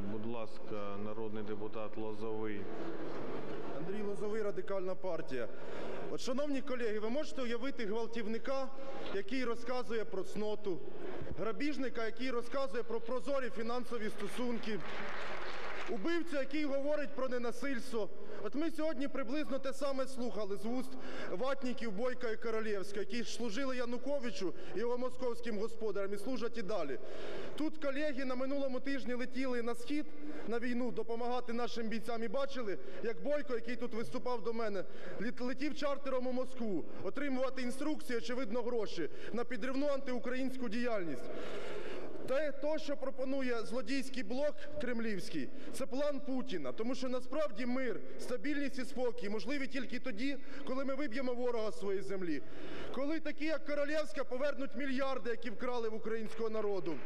Будь ласка, народний депутат Лозовий. Андрій Лозовий, радикальна партія. От, шановні колеги, ви можете уявити гвалтівника, який розказує про цноту, грабіжника, який розказує про прозорі фінансові стосунки, убивцю, який говорить про ненасильство. От ми сьогодні приблизно те саме слухали з вуст ватників Бойка і Королєвська, які служили Януковичу і його московським господарям і служать і далі. Тут колеги на минулому тижні летіли на схід на війну допомагати нашим бійцям і бачили, як Бойко, який тут виступав до мене, летів чартером у Москву, отримувати інструкції, очевидно, гроші на підривну антиукраїнську діяльність. Те, то, що пропонує злодійський блок кремлівський, це план Путіна. Тому що насправді мир, стабільність і спокій можливі тільки тоді, коли ми виб'ємо ворога з своєї землі. Коли такі, як Королєвська, повернуть мільярди, які вкрали в українського народу.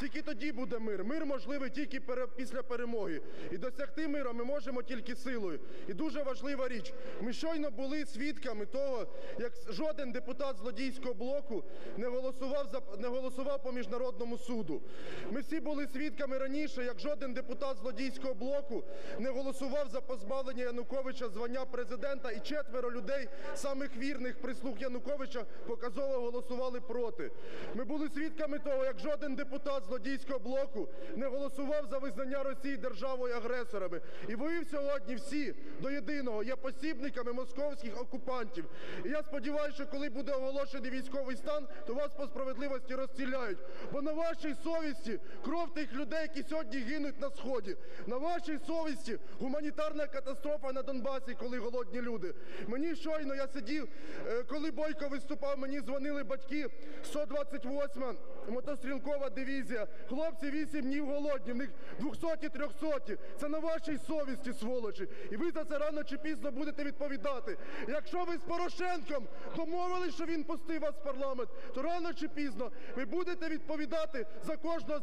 Тільки тоді буде мир. Мир можливий тільки після перемоги. І досягти миру ми можемо тільки силою. І дуже важлива річ. Ми щойно були свідками того, як жоден депутат злодійського блоку не голосував за не голосував по міжнародному суду. Ми всі були свідками раніше, як жоден депутат злодійського блоку не голосував за позбавлення Януковича звання президента, і четверо людей, самих вірних прислуг Януковича, показово голосували проти. Ми були свідками того, як жоден депутат злодійського блоку не голосував за визнання Росії державою агресорами. І ви сьогодні всі до єдиного є посібниками московських окупантів. І я сподіваюся, що коли буде оголошений військовий стан, то вас по справедливості розстріляють. Бо на вашій совісті кров тих людей, які сьогодні гинуть на сході. На вашій совісті гуманітарна катастрофа на Донбасі, коли голодні люди. Мені щойно я сидів, е, коли Бойко виступав, мені дзвонили батьки 128 мотострілкова дивізія. Хлопці 8 днів голодні, в них 200 300 Це на вашій совісті, сволочі. І ви за це рано чи пізно будете відповідати. Якщо ви з Порошенком домовились, що він пустив вас в парламент, то рано чи пізно ви будете відповідати за кожного